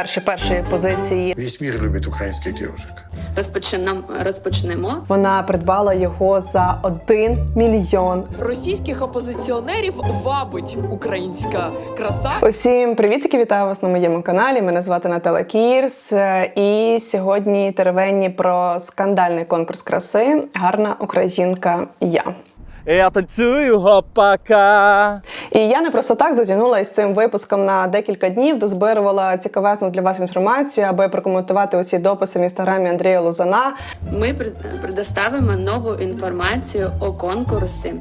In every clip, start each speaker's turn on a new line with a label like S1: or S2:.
S1: перші перші позиції.
S2: Весь мир любит украинских девушек.
S3: Розпочнемо. розпочнемо.
S1: Вона придбала його за 1 мільйон.
S4: Російських опозиціонерів вабить українська краса.
S1: Усім привітики, вітаю вас на моєму каналі. Мене звати Наталя Кірс. І сьогодні теревені про скандальний конкурс краси. Гарна українка я.
S5: Я танцюю гопака.
S1: І я не просто так затягнулася з цим випуском на декілька днів, дозбирувала цікавезну для вас інформацію, аби прокоментувати усі дописи в інстаграмі Андрія Лузана.
S3: Ми пред- предоставимо нову інформацію о конкурсі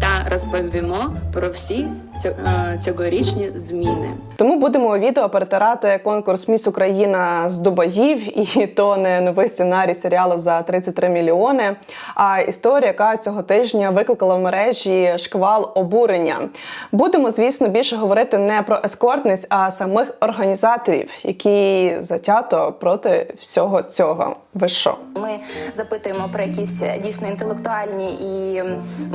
S3: та розповімо про всі е, цьогорічні зміни.
S1: Тому будемо відео перетирати конкурс Міс Україна з Дубаїв, і то не новий сценарій серіалу за 33 мільйони. А історія, яка цього тижня викликала в мережі шквал обурення. Будемо, звісно, більше говорити не про ескортниць, а самих організаторів, які затято проти всього цього. Ви що?
S6: Ми запитуємо про якісь е, дійсно інтелектуальні і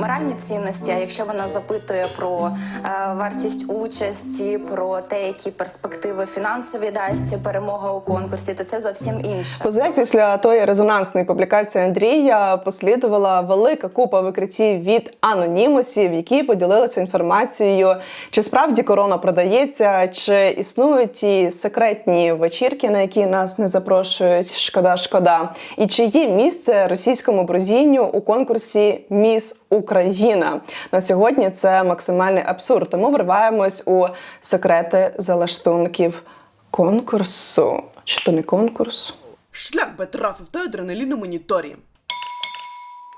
S6: моральні цінності. А якщо вона запитує про е, вартість участі, про те, які перспективи фінансові дасть перемога у конкурсі, то це зовсім інше.
S1: Позаяк після тої резонансної публікації Андрія послідувала велика купа викриттів від анонімусів, які поділилися інформацією, чи справді корона продається, чи існують ті секретні вечірки, на які нас не запрошують. Шкода, шкода. І чи є місце російському бродінню у конкурсі Міс Україна на сьогодні? Це максимальний абсурд. Тому вриваємось у секрети залаштунків конкурсу. Чи то не конкурс?
S7: Шлях би трафив той адреналіну моніторі.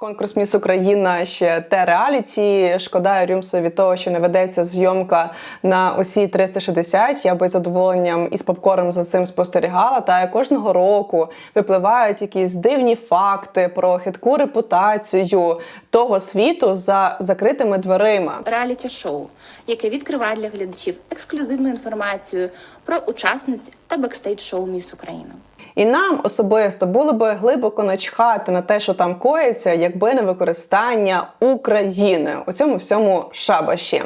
S1: Конкурс Міс Україна ще те реаліті. Шкода Рюмсу від того, що не ведеться зйомка на усі 360. Я би задоволенням і з попкором за цим спостерігала. Та кожного року випливають якісь дивні факти про хитку репутацію того світу за закритими дверима.
S8: реаліті-шоу, яке відкриває для глядачів ексклюзивну інформацію про учасниць та бекстейдж-шоу Міс Україна.
S1: І нам особисто було би глибоко начхати на те, що там коїться, якби не використання України у цьому всьому шабаші.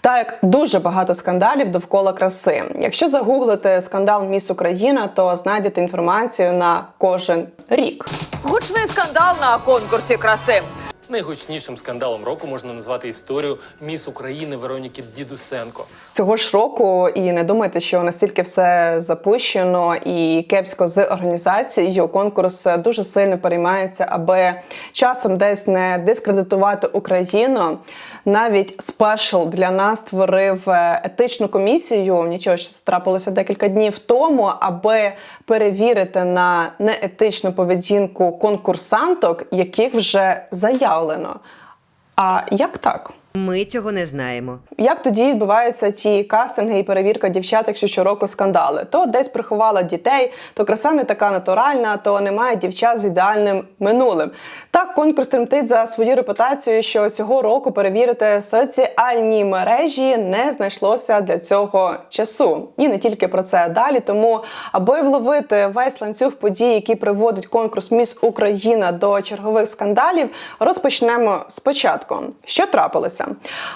S1: Так дуже багато скандалів довкола краси. Якщо загуглите скандал Міс Україна, то знайдете інформацію на кожен рік.
S4: Гучний скандал на конкурсі краси.
S9: Найгучнішим скандалом року можна назвати історію міс України Вероніки Дідусенко.
S1: Цього ж року і не думайте, що настільки все запущено і кепсько з організацією. Конкурс дуже сильно переймається, аби часом десь не дискредитувати Україну. Навіть спешл для нас створив е, етичну комісію. Нічого що трапилося декілька днів тому, аби перевірити на неетичну поведінку конкурсанток, яких вже заявлено. А як так?
S10: Ми цього не знаємо.
S1: Як тоді відбуваються ті кастинги і перевірка дівчат, якщо щороку скандали? То десь приховала дітей, то краса не така натуральна, то немає дівчат з ідеальним минулим. Так конкурс тремтить за свою репутацію, що цього року перевірити соціальні мережі не знайшлося для цього часу. І не тільки про це далі. Тому, аби вловити весь ланцюг подій, які приводить конкурс Міс Україна до чергових скандалів, розпочнемо спочатку. Що трапилося?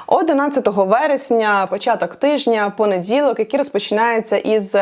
S1: 11 вересня, початок тижня, понеділок, який розпочинається із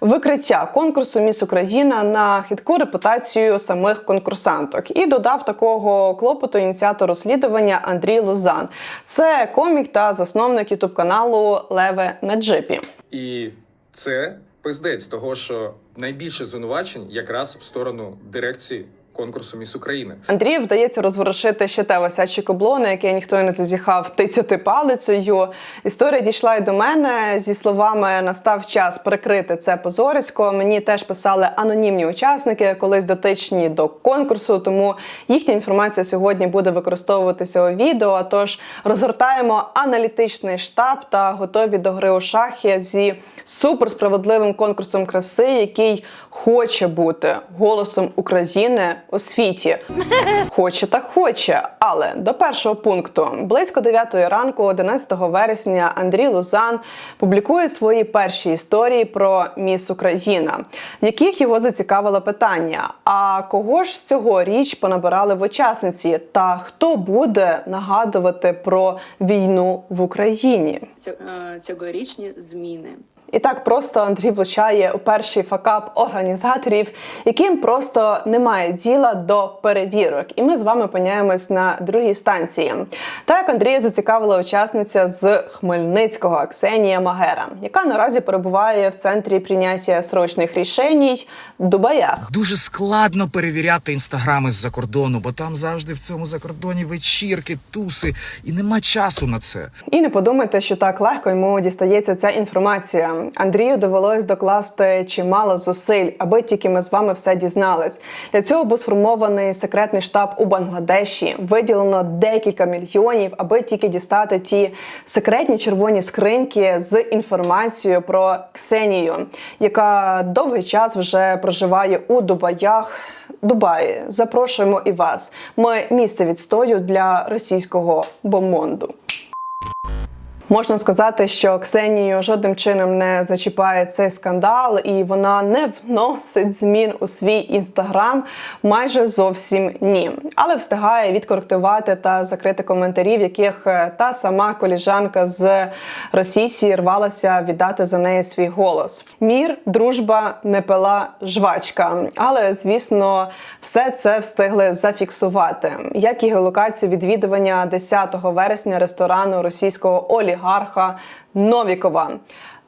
S1: викриття конкурсу Міс Україна на хитку репутацію самих конкурсанток. І додав такого клопоту ініціатор розслідування Андрій Лозан. Це комік та засновник ютуб каналу Леве на джипі.
S11: І це пиздець того, що найбільше звинувачень якраз в сторону дирекції конкурсу Міс України.
S1: Андрію вдається розворушити ще те висяче кубло, на яке ніхто не зазіхав тицяти палицею. Історія дійшла й до мене зі словами настав час прикрити це позорисько. Мені теж писали анонімні учасники, колись дотичні до конкурсу. Тому їхня інформація сьогодні буде використовуватися у відео. Тож розгортаємо аналітичний штаб та готові до гри у шахи зі суперсправедливим конкурсом краси, який хоче бути голосом України у світі. Хоче так хоче. Але до першого пункту близько 9 ранку, 11 вересня, Андрій Лозан публікує свої перші історії про міс Україна, в яких його зацікавило питання: а кого ж цьогоріч понабирали в учасниці, та хто буде нагадувати про війну в Україні?
S3: Е, Цьогорічні зміни.
S1: І так просто Андрій влучає у перший факап організаторів, яким просто немає діла до перевірок. І ми з вами опиняємось на другій станції. Так Андрія зацікавила учасниця з Хмельницького Ксенія Магера, яка наразі перебуває в центрі прийняття срочних рішень в Дубаях.
S12: Дуже складно перевіряти інстаграми з-за кордону, бо там завжди в цьому закордоні вечірки, туси, і нема часу на це.
S1: І не подумайте, що так легко йому дістається ця інформація. Андрію довелось докласти чимало зусиль, аби тільки ми з вами все дізнались. Для цього був сформований секретний штаб у Бангладеші. Виділено декілька мільйонів, аби тільки дістати ті секретні червоні скриньки з інформацією про Ксенію, яка довгий час вже проживає у Дубаях. Дубаї, запрошуємо і вас. Ми місце відстою для російського бомонду. Можна сказати, що Ксенію жодним чином не зачіпає цей скандал, і вона не вносить змін у свій інстаграм. Майже зовсім ні. Але встигає відкоректувати та закрити коментарі, в яких е, та сама коліжанка з Росії рвалася віддати за неї свій голос. Мір, дружба, не пила жвачка. Але звісно, все це встигли зафіксувати, як і геолокацію відвідування 10 вересня ресторану російського олігарха Новікова.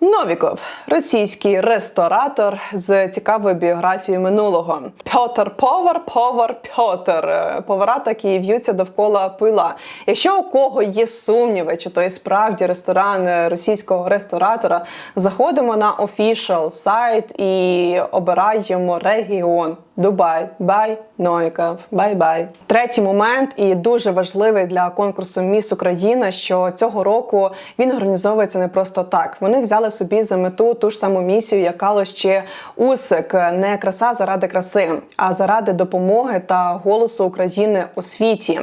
S1: Новіков російський ресторатор з цікавою біографією минулого. Пьотр Повар, Повар Пьотр. Е, Повара такі в'ються довкола пила. Якщо у кого є сумніви, чи то і справді ресторан е, російського ресторатора, заходимо на official сайт і обираємо регіон. Дубай, бай, Новіков, бай-бай. Третій момент і дуже важливий для конкурсу Міс Україна, що цього року він організовується не просто так. Вони взяли собі за мету ту ж саму місію, як кало ще Усик, не краса заради краси, а заради допомоги та голосу України у світі.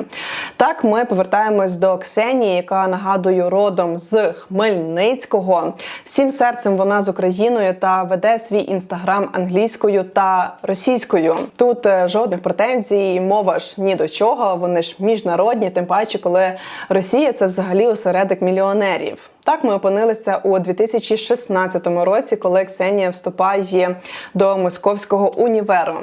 S1: Так, ми повертаємось до Ксенії, яка нагадую родом з Хмельницького. Всім серцем вона з Україною та веде свій інстаграм англійською та російською. Тут е, жодних претензій, мова ж ні до чого. Вони ж міжнародні, тим паче, коли Росія це взагалі осередок мільйонерів. Так ми опинилися у 2016 році, коли Ксенія вступає до московського універу.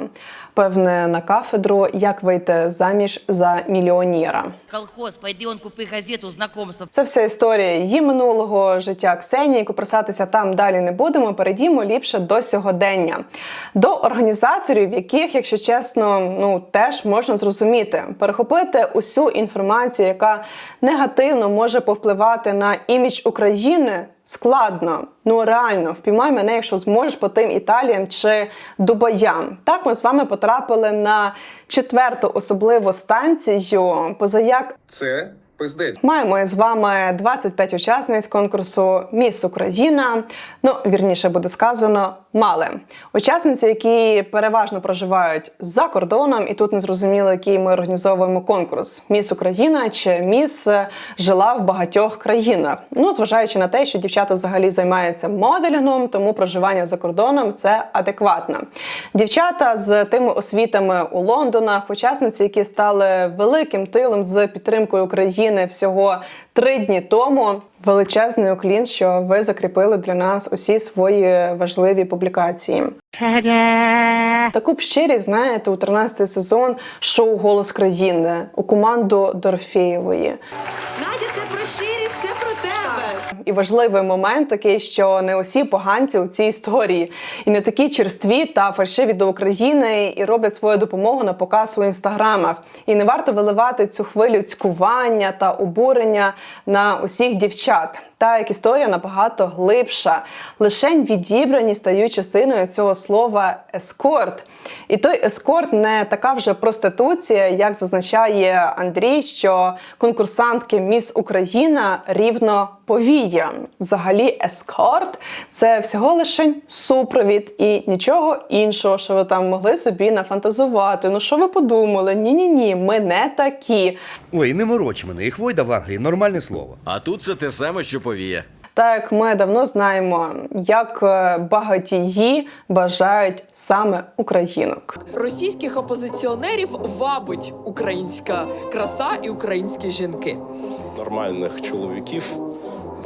S1: Певне на кафедру, як вийти заміж за мільйонера.
S13: Колхоз, пойди он купи газету, знакомство.
S1: Це вся історія її минулого життя Ксенії. Купрасатися там далі не будемо. Перейдімо ліпше до сьогодення, до організаторів, яких, якщо чесно, ну теж можна зрозуміти, перехопити усю інформацію, яка негативно може повпливати на імідж України. Складно, ну реально, впіймай мене, якщо зможеш по тим Італіям чи Дубаям. Так ми з вами потрапили на четверту особливу станцію, позаяк
S11: Це пиздець.
S1: Маємо з вами 25 учасниць конкурсу Міс Україна. Ну, вірніше буде сказано, мали учасниці, які переважно проживають за кордоном, і тут не зрозуміло, який ми організовуємо конкурс Міс Україна чи Міс е, жила в багатьох країнах. Ну, зважаючи на те, що дівчата взагалі займаються моделінгом, тому проживання за кордоном це адекватно. Дівчата з тими освітами у Лондонах, учасниці, які стали великим тилом з підтримкою України всього три дні тому. Величезний уклін, що ви закріпили для нас усі свої важливі публікації. Таку б щирість, знаєте, у 13-й сезон шоу Голос країни у команду Дорфєєвої.
S7: Надя, це про
S1: І важливий момент такий, що не усі поганці у цій історії, і не такі черстві та фальшиві до України і роблять свою допомогу на показ у інстаграмах. І не варто виливати цю хвилю цькування та обурення на усіх дівчат. Та як історія набагато глибша. Лишень відібрані стають частиною цього слова ескорт. І той ескорт не така вже проституція, як зазначає Андрій, що конкурсантки Міс Україна рівно повія. Взагалі, ескорт це всього лише супровід і нічого іншого, що ви там могли собі нафантазувати. Ну що ви подумали? Ні, ні, ні, ми не такі.
S14: Ой, не мороч мене, і хвойда в Англії нормальне слово.
S15: А тут це те саме, що повія.
S1: Так, ми давно знаємо, як е, багатії бажають саме українок.
S4: Російських опозиціонерів вабить українська краса і українські жінки.
S2: Нормальних чоловіків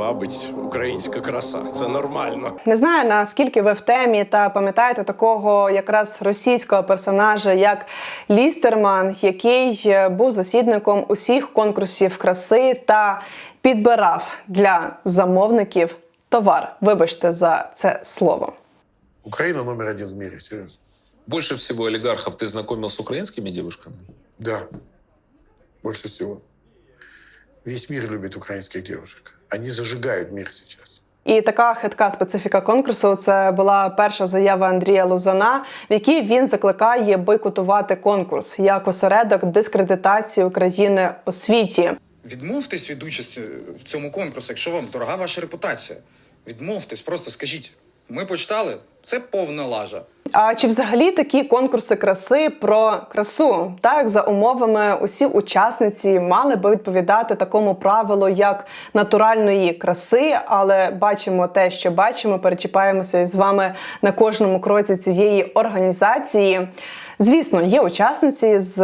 S2: вабить українська краса. Це нормально.
S1: Не знаю наскільки ви в темі та пам'ятаєте такого якраз російського персонажа, як Лістерман, який е, був засідником усіх конкурсів краси та підбирав для замовників товар. Вибачте за це слово.
S2: Украина номер один в мире, серьезно.
S16: Больше всего олигархов ты знакомил с украинскими девушками?
S2: Да. Больше всего. Весь мир любит украинских девушек. Они зажигают мир сейчас.
S1: І така хитка специфіка конкурсу це була перша заява Андрія Лузана, в якій він закликає бойкотувати конкурс як осередок дискредитації України у світі.
S12: Відмовтесь від участі в цьому конкурсі, якщо вам дорога ваша репутація. Відмовтесь, просто скажіть: ми почитали, це повна лажа.
S1: А чи взагалі такі конкурси краси про красу? Так, за умовами, усі учасниці мали би відповідати такому правилу, як натуральної краси, але бачимо те, що бачимо, перечіпаємося із вами на кожному кроці цієї організації. Звісно, є учасниці з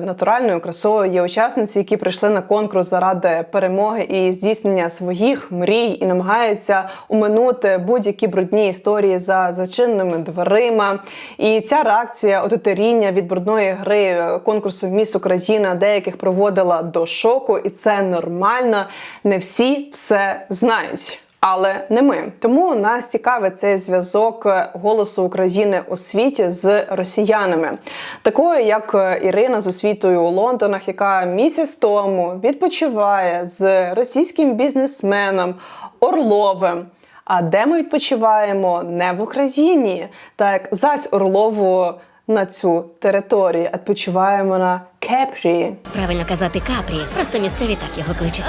S1: натуральною красою, є учасниці, які прийшли на конкурс заради перемоги і здійснення своїх мрій і намагаються уминути будь-які брудні історії за зачиненими дверима. І ця реакція отетеріння від брудної гри конкурсу Міс Україна деяких проводила до шоку, і це нормально. Не всі все знають. Але не ми. Тому нас цікавить цей зв'язок голосу України у світі з росіянами, такою як Ірина з освітою у Лондонах, яка місяць тому відпочиває з російським бізнесменом Орловим. А де ми відпочиваємо? Не в Україні. Так зась Орлову на цю територію відпочиваємо на Кепрі.
S17: Правильно казати капрі, просто місцеві так його кличуть.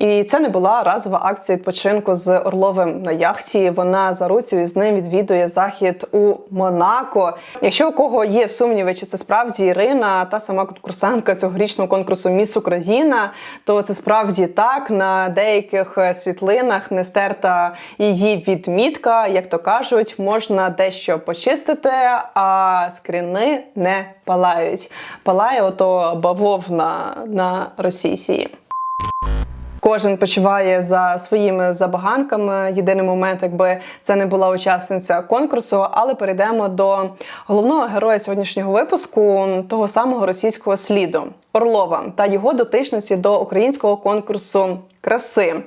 S1: І це не була разова акція відпочинку з Орловим на яхті. Вона за руцею з ним відвідує захід у Монако. Якщо у кого є сумніви, чи це справді Ірина, та сама конкурсантка цьогорічного конкурсу Міс Україна, то це справді так. На деяких світлинах не стерта її відмітка, як то кажуть, можна дещо почистити, а скріни не палають. Палає ото бавовна на російсії. Кожен почуває за своїми забаганками. Єдиний момент, якби це не була учасниця конкурсу, але перейдемо до головного героя сьогоднішнього випуску того самого російського сліду Орлова та його дотичності до українського конкурсу краси.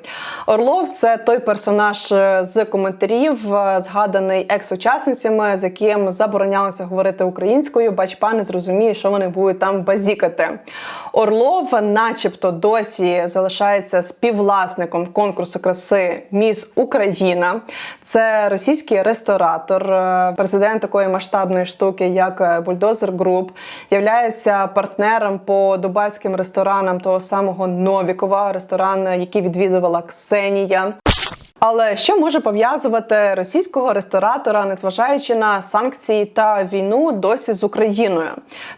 S1: Орлов це той персонаж е, з коментарів, е, згаданий екс-учасницями, з яким заборонялося говорити українською. Бач, пане зрозуміє, що вони будуть там базікати. Орлов, начебто, досі залишається співвласником конкурсу краси Міс Україна. Це російський ресторатор, е, президент такої масштабної штуки, як Бульдозер Груп, являється партнером по дубайським ресторанам того самого Новікова, ресторан, який відвідувала Ксенія. Але що може пов'язувати російського ресторатора, незважаючи на санкції та війну, досі з Україною?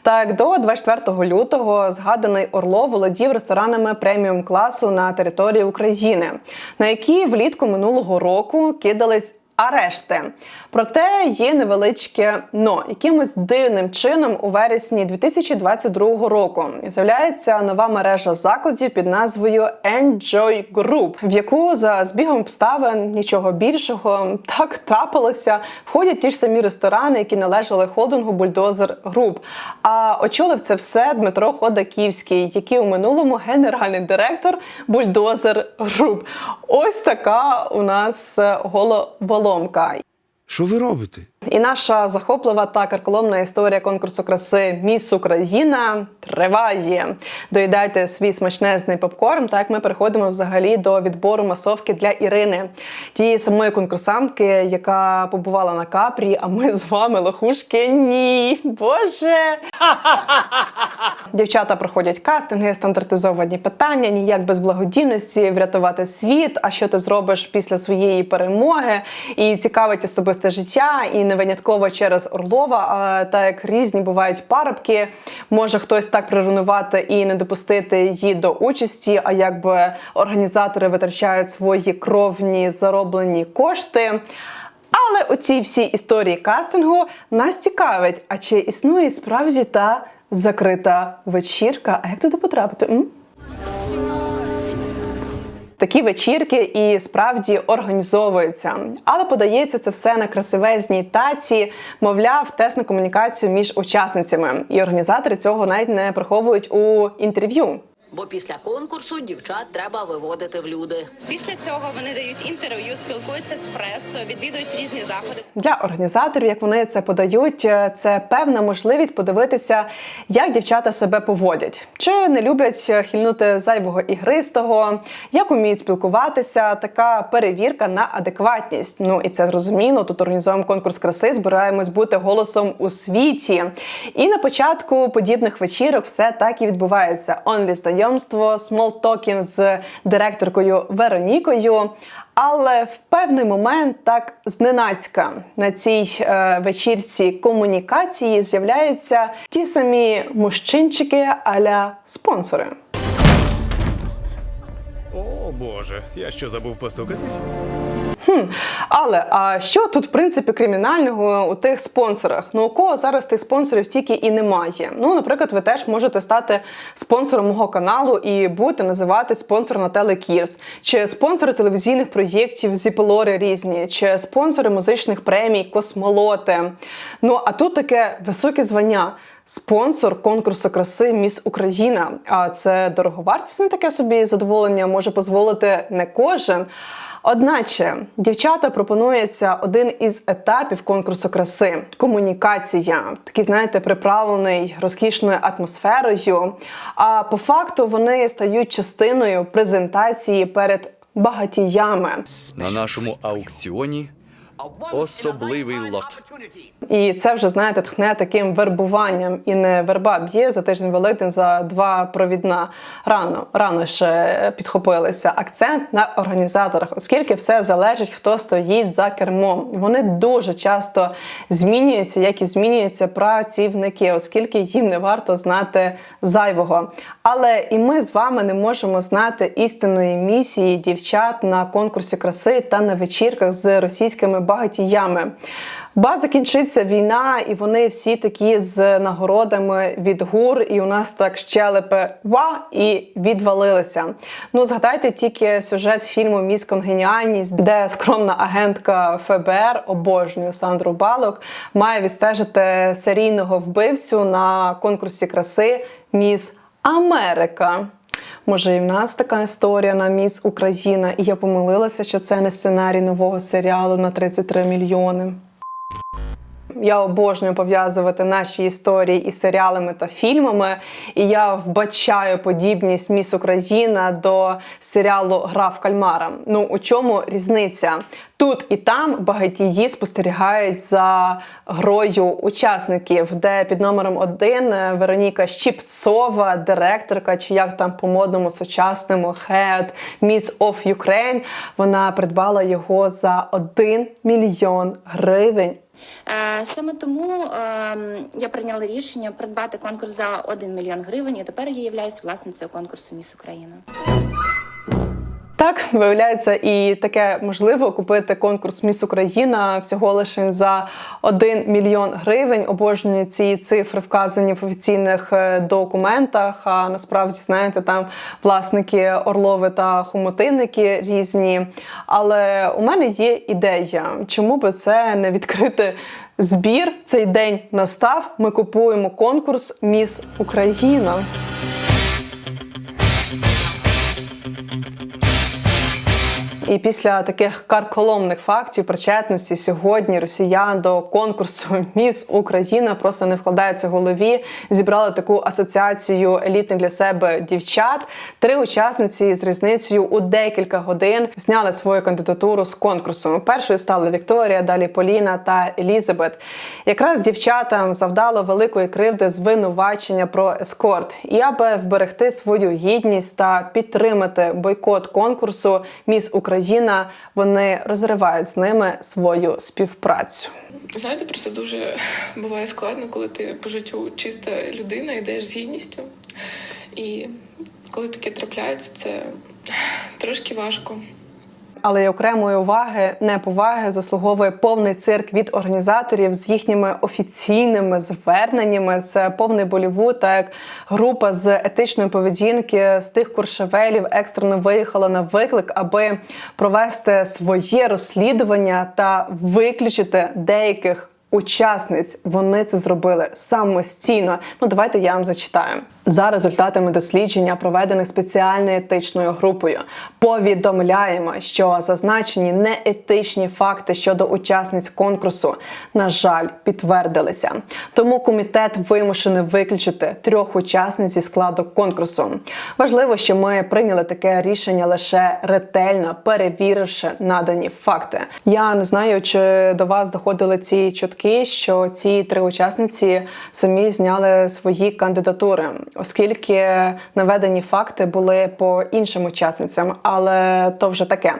S1: Так до 24 лютого згаданий Орлов володів ресторанами преміум класу на території України, на які влітку минулого року кидались. Арешти, проте є невеличке но якимось дивним чином у вересні 2022 року з'являється нова мережа закладів під назвою Enjoy Group, в яку за збігом обставин нічого більшого так трапилося. Входять ті ж самі ресторани, які належали холдингу Бульдозер Груп. А очолив це все Дмитро Ходаківський, який у минулому генеральний директор Бульдозер Груп. Ось така у нас е, головоломка.
S14: Що ви робите?
S1: І наша захоплива та карколомна історія конкурсу краси Міс Україна триває. Доїдайте свій смачнезний попкорн. Так ми переходимо взагалі до відбору масовки для Ірини, тієї самої конкурсантки, яка побувала на капрі. А ми з вами лохушки. Ні, боже. Дівчата проходять кастинги, стандартизовані питання, ніяк без благодійності, врятувати світ. А що ти зробиш після своєї перемоги? І цікавить особисте життя, і не винятково через Орлова. А так як різні бувають парубки, може хтось так прирунувати і не допустити її до участі. А якби організатори витрачають свої кровні зароблені кошти. Але у цій всій історії кастингу нас цікавить, а чи існує справді та закрита вечірка? А як туди потрапити? М? Такі вечірки і справді організовуються. Але подається це все на красивезній таці, мовляв, тест на комунікацію між учасницями. І організатори цього навіть не приховують у інтерв'ю.
S18: Бо після конкурсу дівчат треба виводити в люди.
S6: Після цього вони дають інтерв'ю, спілкуються з пресою, відвідують різні заходи.
S1: Для організаторів, як вони це подають, е, це певна можливість подивитися, як дівчата себе поводять, чи не люблять е, хильнути зайвого ігристого, як уміють спілкуватися. Така перевірка на адекватність. Ну і це зрозуміло. Тут організуємо конкурс краси, збираємось бути голосом у світі. І на початку подібних вечірок все так і відбувається. Онлі знайомство, смолтокін з директоркою Веронікою. Але в певний момент так зненацька на цій е, вечірці комунікації з'являються ті самі мужчинчики аля спонсори.
S19: О боже, я що забув постукатись?
S1: Хм, але а що тут в принципі кримінального у тих спонсорах? Ну у кого зараз тих спонсорів тільки і немає. Ну, наприклад, ви теж можете стати спонсором мого каналу і будете називати спонсором на Телекірс, чи спонсори телевізійних проєктів Зіпелори різні, чи спонсори музичних премій, космолоти. Ну а тут таке високе звання. Спонсор конкурсу краси Міс Україна. А це дороговартісне таке собі задоволення може дозволити не кожен. Одначе дівчата пропонується один із етапів конкурсу краси комунікація, такий, знаєте, приправлений розкішною атмосферою. А по факту вони стають частиною презентації перед багатіями.
S15: На нашому аукціоні особливий лот.
S1: І це вже знаєте тхне таким вербуванням, і не верба б'є за тиждень великдень за два провідна. Рано рано ще підхопилися. Акцент на організаторах, оскільки все залежить, хто стоїть за кермом. Вони дуже часто змінюються, як і змінюються працівники, оскільки їм не варто знати зайвого. Але і ми з вами не можемо знати істинної місії дівчат на конкурсі краси та на вечірках з російськими багатіями. Ба закінчиться війна, і вони всі такі з нагородами від гур, і у нас так щелепи ва і відвалилися. Ну згадайте тільки сюжет фільму Міс Конгеніальність, де скромна агентка ФБР, обожнюю Сандру Балок, має відстежити серійного вбивцю на конкурсі краси Міс Америка. Може, і в нас така історія на Міс Україна, і я помилилася, що це не сценарій нового серіалу на 33 мільйони. Я обожнюю пов'язувати наші історії із серіалами та фільмами, і я вбачаю подібність Міс Україна до серіалу Гра кальмара. Ну у чому різниця? Тут і там багатії спостерігають за грою учасників, де під номером один Вероніка Щіпцова, директорка, чи як там по модному сучасному Head Miss of Ukraine, Вона придбала його за 1 мільйон гривень.
S8: Е, Саме тому ем, я прийняла рішення придбати конкурс за 1 мільйон гривень, і тепер я являюсь власницею конкурсу Міс Україна.
S1: Так, виявляється, і таке можливо купити конкурс Міс Україна всього лише за 1 мільйон гривень. Обожнюю ці цифри вказані в офіційних е, документах. А насправді, знаєте, там власники орлови та хомутинники різні. Але у мене є ідея, чому би це не відкрити. Збір цей день настав. Ми купуємо конкурс Міс Україна. І після таких карколомних фактів причетності сьогодні росіян до конкурсу Міс Україна просто не вкладається в голові. Зібрали таку асоціацію елітних для себе дівчат. Три учасниці з різницею у декілька годин зняли свою кандидатуру з конкурсу. Першою стали Вікторія, далі Поліна та Елізабет. Якраз дівчатам завдало великої кривди звинувачення про ескорт. І аби вберегти свою гідність та підтримати бойкот конкурсу Міс Україна, вони розривають з ними свою співпрацю.
S20: Знаєте, просто дуже буває складно, коли ти по життю чиста людина, йдеш з гідністю. І коли таке трапляється, це трошки важко.
S1: Але й окремої уваги, неповаги заслуговує повний цирк від організаторів з їхніми офіційними зверненнями. Це повний Болівуд, так як група з етичної поведінки з тих куршевелів екстрено виїхала на виклик, аби провести своє розслідування та виключити деяких. Учасниць вони це зробили самостійно. Ну давайте я вам зачитаю. За результатами дослідження, проведених спеціальною етичною групою, повідомляємо, що зазначені неетичні факти щодо учасниць конкурсу, на жаль, підтвердилися. Тому комітет вимушений виключити трьох учасниць зі складу конкурсу. Важливо, що ми прийняли таке рішення лише ретельно перевіривши надані факти. Я не знаю, чи до вас доходили ці чутки, що ці три учасниці самі зняли свої кандидатури, оскільки наведені факти були по іншим учасницям, але то вже таке.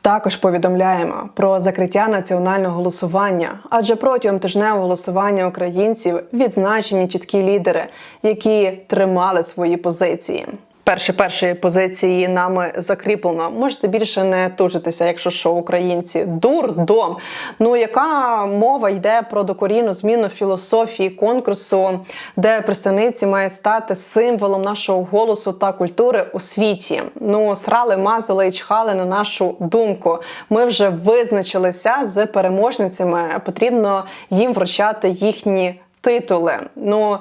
S1: Також повідомляємо про закриття національного голосування, адже протягом тижневого голосування українців відзначені чіткі лідери, які тримали свої позиції. Перші перші позиції нами закріплено. Можете більше не тужитися, якщо що, українці. Дурдом. Ну яка мова йде про докорінну зміну філософії конкурсу, де представниці мають стати символом нашого голосу та культури у світі? Ну, срали, мазали і чхали на нашу думку. Ми вже визначилися з переможницями. Потрібно їм вручати їхні титули. Ну,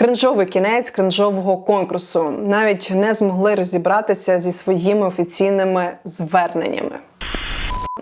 S1: кринжовий кінець кринжового конкурсу. Навіть не змогли розібратися зі своїми офіційними зверненнями.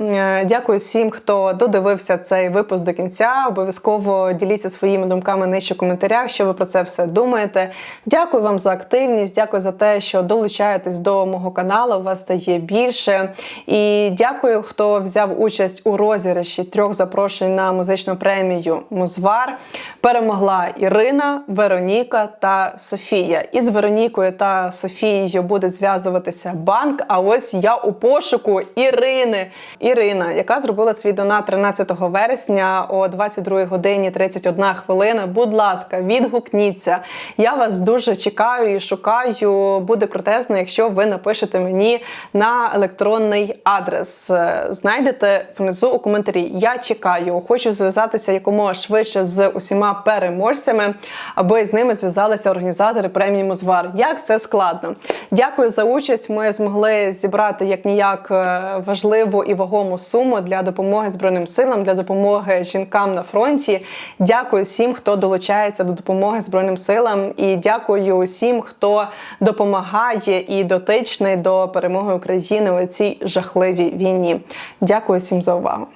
S1: Е, Дякую всім, хто додивився цей випуск до кінця. Обов'язково діліться своїми думками нижче в коментарях, що ви про це все думаєте. Дякую вам за активність, дякую за те, що долучаєтесь до мого каналу. У вас стає більше. І дякую, хто взяв участь у розіграші трьох запрошень на музичну премію Музвар. Перемогла Ірина, Вероніка та Софія. Із Веронікою та Софією буде зв'язуватися банк. А ось я у пошуку Ірини. Ірина, яка зробила свій донат 13 вересня о 22 годині 31 хвилина. Будь ласка, відгукніться. Я вас дуже чекаю і шукаю. Буде крутезно, якщо ви напишете мені на електронний адрес. Е, Знайдете внизу у коментарі. Я чекаю. Хочу зв'язатися якомога швидше з усіма переможцями, аби з ними зв'язалися організатори премії Музвар. Як все складно. Дякую за участь. Ми змогли зібрати як ніяк е, важливу і вагому суму для допомоги Збройним силам, для допомоги жінкам на фронті. Дякую всім, хто долучається до допомоги Збройним силам, і дякую усім, хто допомагає і дотичний до перемоги України у цій жахливій війні. Дякую всім за увагу.